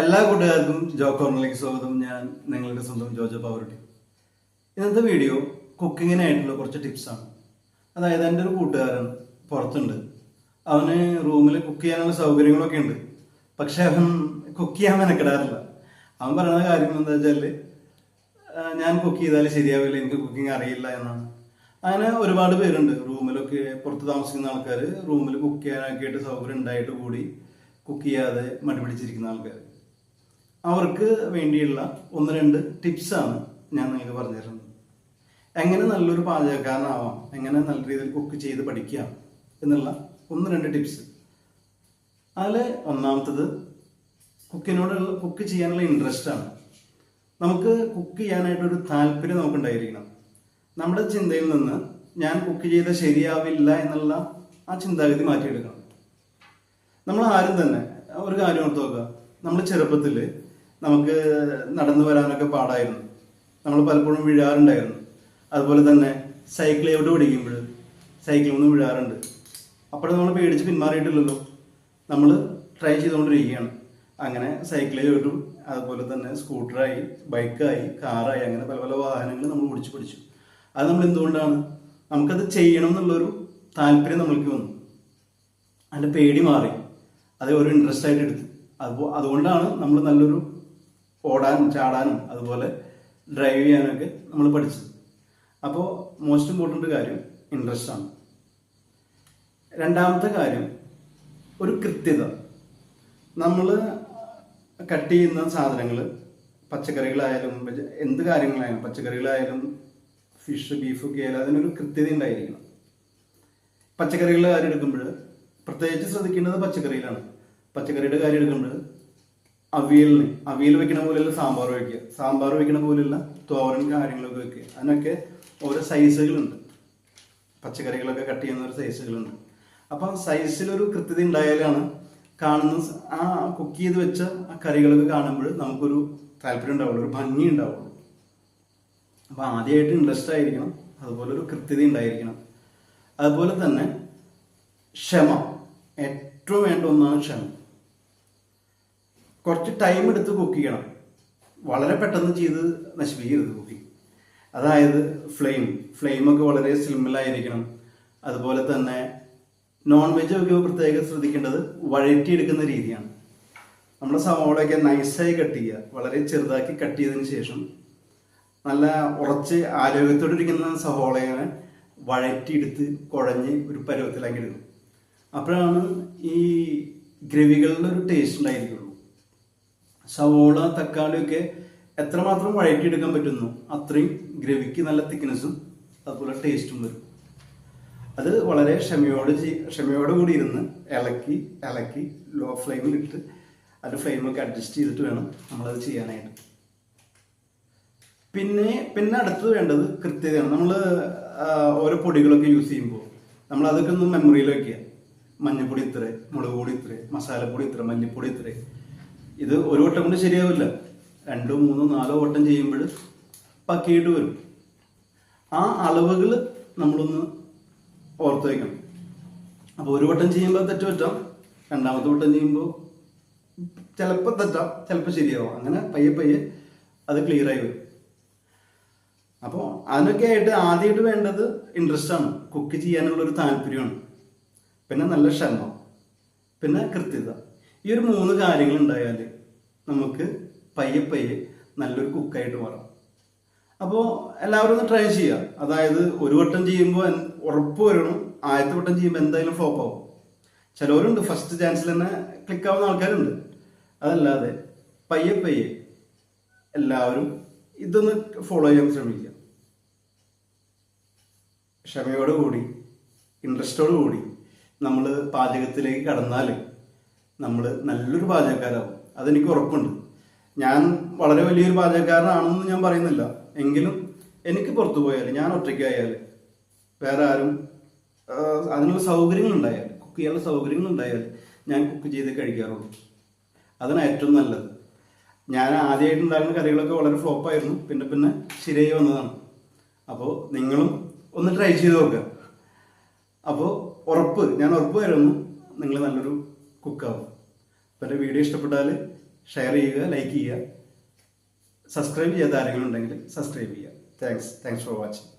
എല്ലാ കൂട്ടുകാർക്കും ജോ കോർണറിലേക്ക് സ്വാഗതം. ഞാൻ നിങ്ങളുടെ സ്വന്തം ജോജോ പവറുട്ടി ഇന്നത്തെ വീഡിയോ കുക്കിങ്ങിനായിട്ടുള്ള കുറച്ച് ടിപ്സാണ് അതായത് എന്റെ ഒരു കൂട്ടുകാരൻ പുറത്തുണ്ട്. അവന് റൂമിൽ കുക്ക് ചെയ്യാനുള്ള സൗകര്യങ്ങളൊക്കെ ഉണ്ട്. പക്ഷെ അവൻ കുക്ക് ചെയ്യാൻ മെനക്കെടാറില്ല. അവൻ പറയുന്ന കാര്യം എന്താ വെച്ചാൽ ഞാൻ കുക്ക് ചെയ്താൽ ശരിയാവില്ല എനിക്ക് കുക്കിംഗ് അറിയില്ല എന്നാണ്. അങ്ങനെ ഒരുപാട് പേരുണ്ട് റൂമിലൊക്കെ പുറത്ത് താമസിക്കുന്ന ആൾക്കാർ റൂമിൽ കുക്ക് ചെയ്യാനൊക്കെ ആയിട്ട് സൗകര്യം ഉണ്ടായിട്ട് കൂടി കുക്ക് ചെയ്യാതെ മടി പിടിച്ചിരിക്കുന്ന ആൾക്കാർ അവർക്ക് വേണ്ടിയുള്ള ഒന്ന് രണ്ട് ടിപ്സാണ് ഞാൻ നിങ്ങൾക്ക് പറഞ്ഞു തരുന്നത്. എങ്ങനെ നല്ലൊരു പാചകക്കാരനാവാം എങ്ങനെ നല്ല രീതിയിൽ കുക്ക് ചെയ്ത് പഠിക്കാം എന്നുള്ള ഒന്ന് രണ്ട് ടിപ്സ് അതിൽ ഒന്നാമത്തത് കുക്കിനോടുള്ള കുക്ക് ചെയ്യാനുള്ള ഇൻട്രസ്റ്റ് ആണ്. നമുക്ക് കുക്ക് ചെയ്യാനായിട്ടൊരു താല്പര്യം നമുക്ക് ഉണ്ടായിരിക്കണം നമ്മുടെ ചിന്തയിൽ നിന്ന് ഞാൻ കുക്ക് ചെയ്ത ശരിയാവില്ല എന്നുള്ള ആ ചിന്താഗതി മാറ്റിയെടുക്കണം. നമ്മൾ ആരും തന്നെ ഒരു കാര്യം ഓർത്ത് നോക്കുക. നമ്മൾ ചെറുപ്പത്തിൽ നമുക്ക് നടന്നു വരാനൊക്കെ പാടായിരുന്നു. നമ്മൾ പലപ്പോഴും വീഴാറുണ്ടായിരുന്നു. അതുപോലെ തന്നെ സൈക്കിൾ എവിടെ പിടിക്കുമ്പോൾ സൈക്കിളിൽ നിന്ന് വീഴാറുണ്ട്. അപ്പോഴും നമ്മൾ പേടിച്ച് പിന്മാറിയിട്ടില്ലല്ലോ. നമ്മൾ ട്രൈ ചെയ്തുകൊണ്ടിരിക്കുകയാണ്. അങ്ങനെ സൈക്കിളിൽ ചവിട്ടും അതുപോലെ തന്നെ സ്കൂട്ടറായി ബൈക്കായി കാറായി അങ്ങനെ പല പല വാഹനങ്ങൾ നമ്മൾ ഓടിച്ചു പിടിച്ചു. അത് നമ്മൾ എന്തുകൊണ്ടാണ്? നമുക്കത് ചെയ്യണം എന്നുള്ളൊരു താല്പര്യം നമ്മൾക്ക് വന്നു. അതിന്റെ പേടി മാറി. അത് ഒരു ഇൻട്രസ്റ്റ് ആയിട്ട് എടുത്തു. അതുപോ അതുകൊണ്ടാണ് നമ്മൾ നല്ലൊരു ഓടാനും ചാടാനും അതുപോലെ ഡ്രൈവ് ചെയ്യാനൊക്കെ നമ്മൾ പഠിച്ചത് അപ്പോൾ മോസ്റ്റ് ഇമ്പോർട്ടന്റ് കാര്യം ഇൻട്രസ്റ്റ് ആണ്. രണ്ടാമത്തെ കാര്യം ഒരു കൃത്യത. നമ്മൾ കട്ട് ചെയ്യുന്ന സാധനങ്ങൾ പച്ചക്കറികളായാലും എന്ത് കാര്യങ്ങളായാലും പച്ചക്കറികളായാലും ഫിഷ് ബീഫ് ഒക്കെ ആയാലും അതിനൊരു കൃത്യത ഉണ്ടായിരിക്കണം. പച്ചക്കറികളുടെ കാര്യം എടുക്കുമ്പോൾ പ്രത്യേകിച്ച് ശ്രദ്ധിക്കേണ്ടത് പച്ചക്കറിയിലാണ്. പച്ചക്കറിയുടെ കാര്യം എടുക്കുമ്പോൾ അവിയലിന് അവിയൽ വെക്കണ പോലെയുള്ള സാമ്പാർ വയ്ക്കുക സാമ്പാർ വെക്കണ പോലെയുള്ള തോരൻ കാര്യങ്ങളൊക്കെ വെക്കുക. അതിനൊക്കെ ഓരോ സൈസുകളുണ്ട് പച്ചക്കറികളൊക്കെ കട്ട് ചെയ്യുന്ന ഒരു സൈസുകളുണ്ട് അപ്പം സൈസിലൊരു കൃത്യത ഉണ്ടായാലാണ് കാണുന്ന ആ കുക്ക് ചെയ്ത് വെച്ച ആ കറികളൊക്കെ കാണുമ്പോൾ നമുക്കൊരു താല്പര്യം ഉണ്ടാവുള്ളൂ ഒരു ഭംഗി ഉണ്ടാവുള്ളൂ. അപ്പോൾ ആദ്യമായിട്ട് ഇൻട്രസ്റ്റ് ആയിരിക്കണം അതുപോലെ ഒരു കൃത്യത ഉണ്ടായിരിക്കണം. അതുപോലെ തന്നെ ക്ഷമ. ഏറ്റവും വേണ്ട ഒന്നാണ് ക്ഷമ. കുറച്ച് ടൈം എടുത്ത് കുക്ക് ചെയ്യണം. വളരെ പെട്ടെന്ന് ചെയ്ത് നശിപ്പിക്കരുത് കുക്കിംഗ് അതായത് ഫ്ലെയിം ഫ്ലെയിമൊക്കെ വളരെ സ്ലിമ്മിലായിരിക്കണം അതുപോലെ തന്നെ നോൺ വെജ് ഒക്കെ പ്രത്യേകം ശ്രദ്ധിക്കേണ്ടത് വഴറ്റിയെടുക്കുന്ന രീതിയാണ്. നമ്മുടെ സവോളയൊക്കെ നൈസായി കട്ട് ചെയ്യുക. വളരെ ചെറുതാക്കി കട്ട് ചെയ്തതിന് ശേഷം നല്ല ഉറച്ച് ആരോഗ്യത്തോടെ ഇരിക്കുന്ന സവോളയെ വഴറ്റിയെടുത്ത് കുഴഞ്ഞ് ഒരു പരുവത്തിലാക്കി എടുക്കും. അപ്പോഴാണ് ഈ ഗ്രവികളുടെ ഒരു ടേസ്റ്റ് ഉണ്ടായിരിക്കുള്ളൂ സവോള തക്കാളിയൊക്കെ എത്രമാത്രം വഴറ്റിയെടുക്കാൻ പറ്റുന്നു അത്രയും ഗ്രവിക്ക് നല്ല തിക്നെസ്സും അതുപോലെ ടേസ്റ്റും വരും. അത് വളരെ ക്ഷമയോട് ക്ഷമയോടെ കൂടി ഇരുന്ന് ഇളക്കി ഇളക്കി ലോ ഫ്ലെയിമിൽ ഇട്ട് അതിന്റെ ഫ്ലെയിമൊക്കെ അഡ്ജസ്റ്റ് ചെയ്തിട്ട് വേണം നമ്മളത് ചെയ്യാനായിട്ട്. പിന്നെ പിന്നെ അടുത്തത് വേണ്ടത് കൃത്യതയാണ്. നമ്മൾ ഓരോ പൊടികളൊക്കെ യൂസ് ചെയ്യുമ്പോൾ നമ്മൾ അതൊക്കെ ഒന്ന് മെമ്മറിയിൽ വയ്ക്കുക മഞ്ഞൾപ്പൊടി ഇത്ര മുളക് പൊടി ഇത്ര മസാലപ്പൊടി ഇത്ര മല്ലിപ്പൊടി ഇത്ര. ഇത് ഒരു വട്ടം കൊണ്ട് ശരിയാവില്ല. രണ്ടോ മൂന്നോ നാലോ വട്ടം ചെയ്യുമ്പോൾ പക്കിയിട്ട് വരും. ആ അളവുകൾ നമ്മളൊന്ന് ഓർത്ത് വയ്ക്കണം അപ്പോൾ ഒരു വട്ടം ചെയ്യുമ്പോൾ തെറ്റ് പറ്റാം. രണ്ടാമത്തെ വട്ടം ചെയ്യുമ്പോൾ ചിലപ്പോൾ തെറ്റാം ചിലപ്പോൾ ശരിയാവും. അങ്ങനെ പയ്യെ പയ്യെ അത് ക്ലിയർ ആയി വരും. അപ്പോൾ അതിനൊക്കെ ആയിട്ട് ആദ്യമായിട്ട് വേണ്ടത് ഇൻട്രസ്റ്റ് ആണ്. കുക്ക് ചെയ്യാനുള്ള ഒരു താല്പര്യമാണ്. പിന്നെ നല്ല ക്ഷമ. പിന്നെ കൃത്യത. ഈ ഒരു മൂന്ന് കാര്യങ്ങൾ ഉണ്ടായാൽ നമുക്ക് പയ്യെ പയ്യെ നല്ലൊരു കുക്കായിട്ട് മാറാം. അപ്പോൾ എല്ലാവരും ഒന്ന് ട്രൈ ചെയ്യുക. അതായത് ഒരു വട്ടം ചെയ്യുമ്പോൾ ഉറപ്പ് വരണം. ആദ്യത്തെ വട്ടം ചെയ്യുമ്പോൾ എന്തായാലും ഫ്ലോപ്പ് ആവും. ചിലവരുണ്ട്. ഫസ്റ്റ് ചാൻസിൽ തന്നെ ക്ലിക്ക് ആവുന്ന ആൾക്കാരുണ്ട്. അതല്ലാതെ പയ്യെ പയ്യെ എല്ലാവരും ഇതൊന്ന് ഫോളോ ചെയ്യാൻ ശ്രമിക്കുക. ക്ഷമയോട് കൂടി ഇൻട്രസ്റ്റോട് കൂടി നമ്മൾ പാചകത്തിലേക്ക് കടന്നാൽ നമ്മൾ നല്ലൊരു പാചകക്കാരാവും. അതെനിക്ക് ഉറപ്പുണ്ട്. ഞാൻ വളരെ വലിയൊരു പാചകക്കാരനാണെന്ന് ഞാൻ പറയുന്നില്ല. എങ്കിലും എനിക്ക് പുറത്തു പോയാൽ ഞാൻ ഒറ്റയ്ക്കായാൽ വേറെ ആരും അതിനുള്ള സൗകര്യങ്ങൾ ഉണ്ടായാൽ കുക്ക് ചെയ്യാനുള്ള സൗകര്യങ്ങൾ ഉണ്ടായാൽ ഞാൻ കുക്ക് ചെയ്ത് കഴിക്കാറുള്ളൂ. അതാണ് ഏറ്റവും നല്ലത്. ഞാൻ ആദ്യമായിട്ട് ഉണ്ടാക്കുന്ന കറികളൊക്കെ വളരെ ഫ്ലോപ്പായിരുന്നു പിന്നെ പിന്നെ ശരിയായി വന്നതാണ്. അപ്പോൾ നിങ്ങളും ഒന്ന് ട്രൈ ചെയ്ത് നോക്കുക അപ്പോൾ ഉറപ്പ് ഞാൻ ഉറപ്പ് വരുന്നു. നിങ്ങൾ നല്ലൊരു കുക്കാവും അപ്പോൾ എന്റെ വീഡിയോ ഇഷ്ടപ്പെട്ടാൽ ഷെയർ ചെയ്യുക ലൈക്ക് ചെയ്യുക. സബ്സ്ക്രൈബ് ചെയ്യാത്ത ആരെങ്കിലും ഉണ്ടെങ്കിൽ സബ്സ്ക്രൈബ് ചെയ്യുക. Thanks thanks for watching